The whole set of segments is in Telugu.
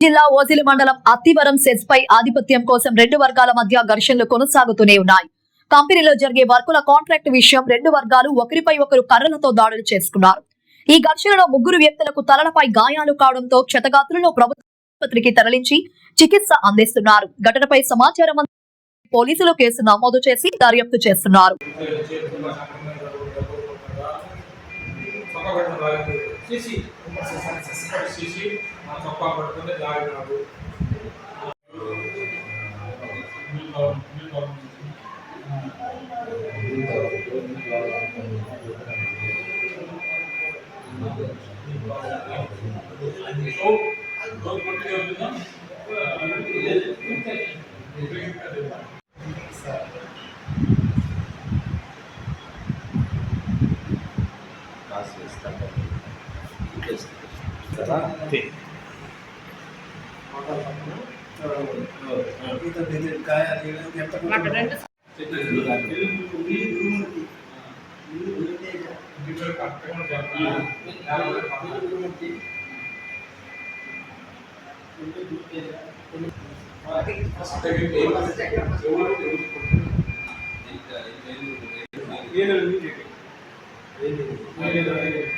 జిల్లా ఓజిలి మండలం అత్తివరం సెస్ పై ఆధిపత్యం కోసం రెండు వర్గాల మధ్య ఘర్షణలు కొనసాగుతూనే ఉన్నాయి. కంపెనీలో జరిగే వర్కుల కాంట్రాక్ట్ విషయం రెండు వర్గాలు ఒకరిపై ఒకరు కర్రలతో దాడులు చేసుకున్నారు. ఈ ఘర్షణలో ముగ్గురు వ్యక్తులకు తలలపై గాయాలు కావడంతో క్షతగాత్రులను ప్రభుత్వ ఆసుపత్రికి తరలించి చికిత్స అందిస్తున్నారు. ఘటనపై సమాచారం పోలీసులు కేసు నమోదు చేసి దర్యాప్తు చేస్తున్నారు. చేసి చేసి మా చొక్కా పట్టుకుని లాగినాడు కాసు మోటార్ పక్కన ఈత బెదిరి కాయ అది ఎంత ఏదో ఏదో ఏదో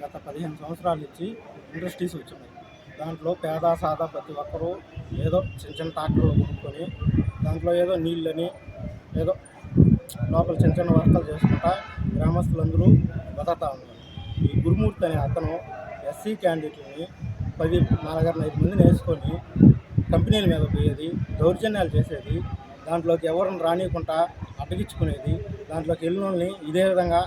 గత పదిహేను సంవత్సరాల నుంచి ఇండస్ట్రీస్ వచ్చినాయి. దాంట్లో పేద సాదా ప్రతి ఒక్కరూ ఏదో చిన్న చిన్న ట్రాక్టర్లు కొనుక్కొని దాంట్లో ఏదో నీళ్ళని ఏదో లోపల చిన్న చిన్న వర్కలు చేసుకుంటా గ్రామస్తులందరూ బతకతా ఉన్నారు. ఈ గురుమూర్తి అనే అతను ఎస్సీ క్యాండిడేట్లని పది నాలుగారు ఐదు మందిని వేసుకొని కంపెనీల మీద పోయేది దౌర్జన్యాలు చేసేది దాంట్లోకి ఎవరిని రానియకుండా అడ్డగించుకునేది దాంట్లోకి వెళ్ళినోళ్ళని ఇదే విధంగా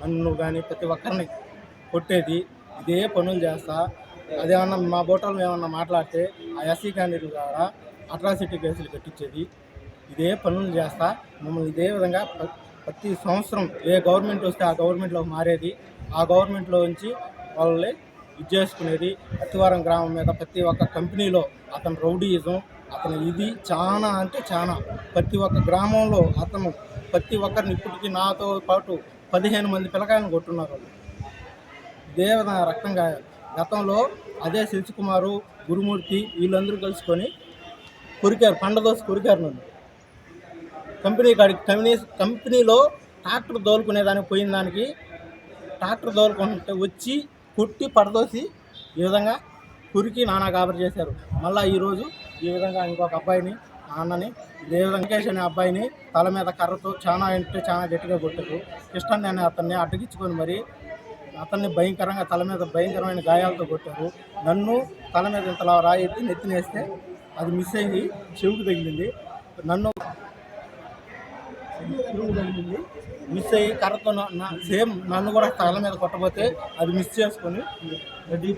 నన్ను కానీ ప్రతి ఒక్కరిని కొట్టేది ఇదే పనులు చేస్తా అదేమన్నా మా బోటలు ఏమన్నా మాట్లాడితే ఆ ఎస్సీ క్యాండిడేట్లు ద్వారా అట్రాసిటీ కేసులు కట్టించేది ఇదే పనులు చేస్తా మమ్మల్ని ఇదే విధంగా ప్రతి సంవత్సరం ఏ గవర్నమెంట్ వస్తే ఆ గవర్నమెంట్లో మారేది ఆ గవర్నమెంట్లో నుంచి వాళ్ళని ఇది చేసుకునేది. అతివారం గ్రామం మీద ప్రతి ఒక్క కంపెనీలో అతని రౌడీయిజం అతను ఇది చాలా అంటే చాలా ప్రతి ఒక్క గ్రామంలో అతను ప్రతి ఒక్కరిని ఇప్పటికీ నాతో పాటు పదిహేను మంది పిల్లకాయలను కొట్టున్నారు. వాళ్ళు ఇదే విధంగా రక్తం గాయాలు గతంలో అదే శశికుమారు గురుమూర్తి వీళ్ళందరూ కలుసుకొని కొరికారు పండదోసి కొరికారు నన్ను. కంపెనీ కాడికి కంపెనీ కంపెనీలో ట్రాక్టర్ దోలుకునేదానికి పోయిన దానికి ట్రాక్టర్ దోరుకుంటే వచ్చి కొట్టి పడదోసి ఈ విధంగా కురికి నానా గాబరి చేశారు. మళ్ళీ ఈరోజు ఈ విధంగా ఇంకొక అబ్బాయిని నాన్నని దేవి వెంకటేష్ అనే అబ్బాయిని తల మీద కర్రతో చాలా ఇంటే చాలా గట్టిగా కొట్టారు కృష్ణన్ అనే అతన్ని అడ్డగించుకొని మరి అతన్ని భయంకరంగా తల మీద భయంకరమైన గాయాలతో కొట్టారు. నన్ను తల మీద ఇంతలా రాయి ఎత్తి నెత్తినేస్తే అది మిస్ అయింది చెవుకు తగిలింది. నన్ను మిస్ అయ్యి కర్రతో నా- సేమ్ నన్ను కూడా తల మీద కొట్టబోతే అది మిస్ చేసుకొని ఈ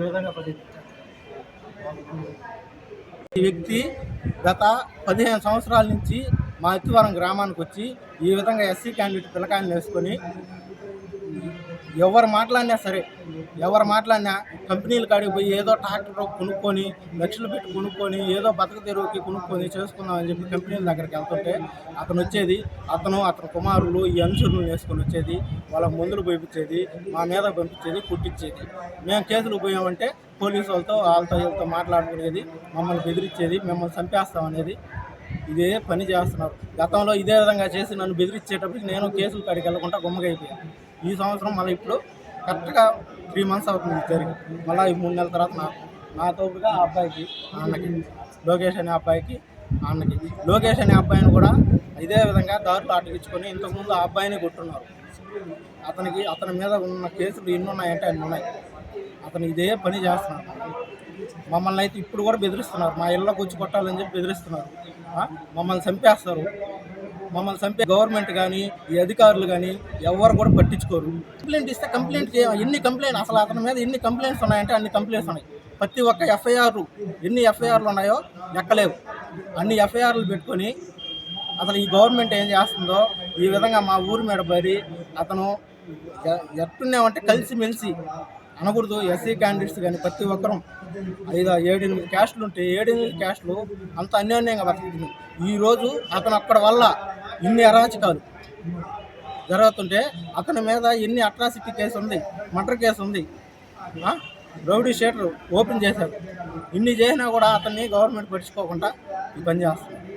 విధంగా పడింది ఈ వ్యక్తి గత పదిహేను సంవత్సరాల నుంచి మా ఎత్తివరం గ్రామానికి వచ్చి ఈ విధంగా ఎస్సీ క్యాండిడేట్ పిల్లకాయలు వేసుకొని ఎవరు మాట్లాడినా సరే ఎవరు మాట్లాడినా కంపెనీల కాడికి పోయి ఏదో ట్రాక్టర్ కొనుక్కొని లక్షలు పెట్టి కొనుక్కొని ఏదో బతక తెరువుకి కొనుక్కొని చేసుకుందామని చెప్పి కంపెనీల దగ్గరికి వెళ్తుంటే అతను వచ్చేది అతను అతని కుమారులు ఈ అనుచరులను వేసుకొని వచ్చేది వాళ్ళ మందులు పంపించేది మా మీద పంపించేది కుట్టించేది. మేము కేసులు పోయామంటే పోలీసు వాళ్ళతో వాళ్ళతో వీళ్ళతో మాట్లాడుకునేది మమ్మల్ని బెదిరించేది మిమ్మల్ని చంపేస్తామనేది ఇదే పని చేస్తున్నారు. గతంలో ఇదే విధంగా చేసి నన్ను బెదిరించేటప్పటికి నేను కేసులు కాడికి వెళ్ళకుండా గుమ్మగైపోయాను. ఈ సంవత్సరం మళ్ళీ ఇప్పుడు కరెక్ట్గా త్రీ మంత్స్ అవుతుంది జరిగి. మళ్ళీ ఈ మూడు నెలల తర్వాత నా నా ఆ అబ్బాయికి అన్నకి లోకేష్ అనే అబ్బాయికి అన్నకి. లోకేష్ అనే అబ్బాయిని కూడా ఇదే విధంగా దారులు అటగించుకొని ఇంతకుముందు ఆ అబ్బాయిని కొట్టున్నారు. అతనికి అతని మీద ఉన్న కేసులు ఎన్ని ఉన్నాయంటే అన్ని ఉన్నాయి. అతను ఇదే పని చేస్తున్నాడు. మమ్మల్ని అయితే ఇప్పుడు కూడా బెదిరిస్తున్నారు. మా ఇళ్ళకి వచ్చి కొట్టాలని చెప్పి బెదిరిస్తున్నారు. మమ్మల్ని చంపేస్తారు. మమ్మల్ని చంపే గవర్నమెంట్ కానీ ఈ అధికారులు కానీ ఎవరు కూడా పట్టించుకోరు. కంప్లైంట్ ఇస్తే కంప్లైంట్ ఎన్ని కంప్లైంట్ అసలు అతని మీద ఎన్ని కంప్లైంట్స్ ఉన్నాయంటే అన్ని కంప్లైంట్స్ ఉన్నాయి. ప్రతి ఒక్క ఎఫ్ఐఆర్ ఎన్ని ఎఫ్ఐఆర్లు ఉన్నాయో ఎక్కలేవు అన్ని ఎఫ్ఐఆర్లు పెట్టుకొని అసలు ఈ గవర్నమెంట్ ఏం చేస్తుందో ఈ విధంగా మా ఊరి మీద పడి అతను ఎ- ఎట్టున్నామంటే కలిసిమెలిసి అనకూడదు. ఎస్సీ క్యాండిడేట్స్ కానీ ప్రతి ఒక్కరూ ఐదు ఏడెనిమిది క్యాస్ట్లు ఉంటే ఏడెనిమిది క్యాస్ట్లు అంత అన్యోన్యంగా బతుకుతుంది ఈరోజు అతను అక్కడ వల్ల ఇన్ని అరాచకాలు జరుగుతుంటే అతని మీద ఎన్ని అట్రాసిటీ కేసు ఉంది మర్డర్ కేసు ఉంది. రౌడీ షేటర్ ఓపెన్ చేశారు. ఇన్ని చేసినా కూడా అతన్ని గవర్నమెంట్ పట్టించుకోకుండా ఈ పని చేస్తుంది